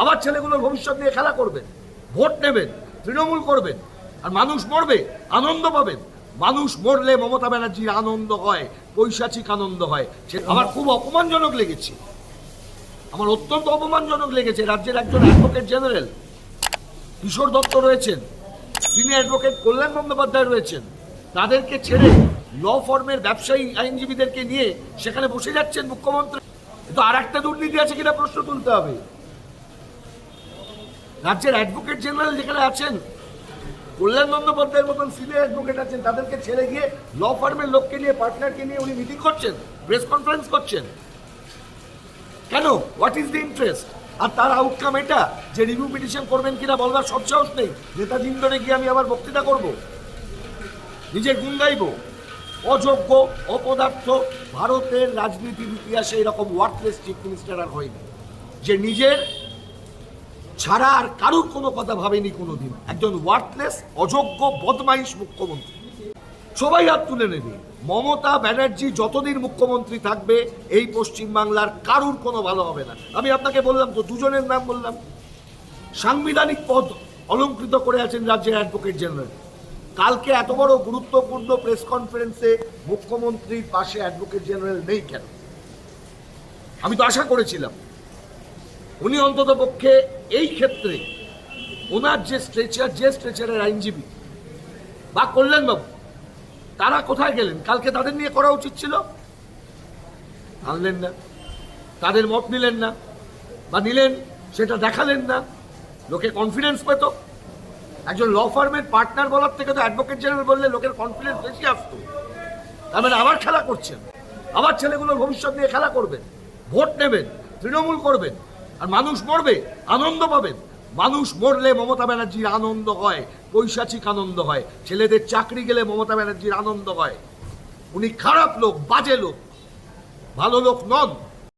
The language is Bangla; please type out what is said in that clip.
আবার ছেলেগুলোর ভবিষ্যৎ নিয়ে খেলা করবেন, ভোট নেবেন, তৃণমূল করবেন, আর মানুষ মরবে, আনন্দ পাবেন। মানুষ মরলে মমতা ব্যানার্জির আনন্দ হয়, পৈশাচিক আনন্দ হয়। সে আমার খুব অপমানজনক লেগেছে। আমার অত্যন্ত অপমানজনক লেগেছে। রাজ্যের একজন অ্যাডভোকেট জেনারেল কিশোর দত্ত রয়েছেন। সিনিয়র অ্যাডভোকেট কল্যাণ বন্দ্যোপাধ্যায় রয়েছেন। তাদেরকে ছেড়ে ল ফর্মের ব্যবসায়ী আইনজীবীদেরকে নিয়ে সেখানে বসে যাচ্ছেন মুখ্যমন্ত্রী। তো আর একটা দুর্নীতি আছে কিনা প্রশ্ন তুলতে হবে। রাজ্যের অ্যাডভোকেট জেনারেল যেখানে আছেন, কল্যাণ বন্দ্যোপাধ্যায়ের মতন সিনিয়র অ্যাডভোকেট আছেন, তাদেরকে ছেড়ে গিয়ে ল ফার্মের লোককে নিয়ে পার্টনারকে নিয়ে উনি মিটিং করছেন প্রেস কনফারেন্স করছেন। কেন? হোয়াট ইজ দ্য ইন্টারেস্ট আর তার আউটকাম এটা যে রিভিউ পিটিশন করবেন কিনা বলবার সব সাহস নেই। নেতাজি ইন্দোরে গিয়ে আমি আবার বক্তৃতা করব। নিজের গুণ গাইব। অযোগ্য, অপদার্থ, ভারতের রাজনীতির ইতিহাসে এরকম ওয়ার্কলেস চিফ মিনিস্টার আর হয়নি। যে নিজের ছাড়া আর কারুর কোনো কথা ভাবেনি কোনোদিন। একজন ওয়ার্থলেস অযোগ্য, বদমাইশ মুখ্যমন্ত্রী। সবাই হাত তুলে নেবে। মমতা ব্যানার্জি যতদিন মুখ্যমন্ত্রী থাকবে, এই পশ্চিমবাংলার কারুর কোনো ভালো হবে না। আমি আপনাকে বললাম তো, দুজনের নাম বললাম। সাংবিধানিক পদ অলঙ্কৃত করে আছেন রাজ্যের অ্যাডভোকেট জেনারেল কালকে এত বড় গুরুত্বপূর্ণ প্রেস কনফারেন্সে মুখ্যমন্ত্রীর পাশে অ্যাডভোকেট জেনারেল নেই কেন? আমি তো আশা করেছিলাম। উনি অন্তত পক্ষে এই ক্ষেত্রে ওনার যে স্ট্রেচার যে স্ট্রেচারের আইনজীবী বা কল্যাণবাবু, তারা কোথায় গেলেন? কালকে তাদের নিয়ে করা উচিত ছিল? আনলেন না। তাদের মত নিলেন না বা নিলেন, সেটা দেখালেন না। লোকে কনফিডেন্স পেত। একজন ল ফার্মের পার্টনার বলার থেকে তো অ্যাডভোকেট জেনারেল বললে লোকের কনফিডেন্স বেশি আসতো। তার মানে আবার খেলা করছেন। আবার ছেলেগুলোর ভবিষ্যৎ নিয়ে খেলা করবেন। ভোট নেবেন, তৃণমূল করবেন। আর মানুষ মরবে, আনন্দ পাবেন। মানুষ মরলে মমতা ব্যানার্জির আনন্দ হয়, পৈশাচিক আনন্দ হয়। ছেলেদের চাকরি গেলে মমতা ব্যানার্জির আনন্দ হয়। উনি খারাপ লোক, বাজে লোক, ভালো লোক নন।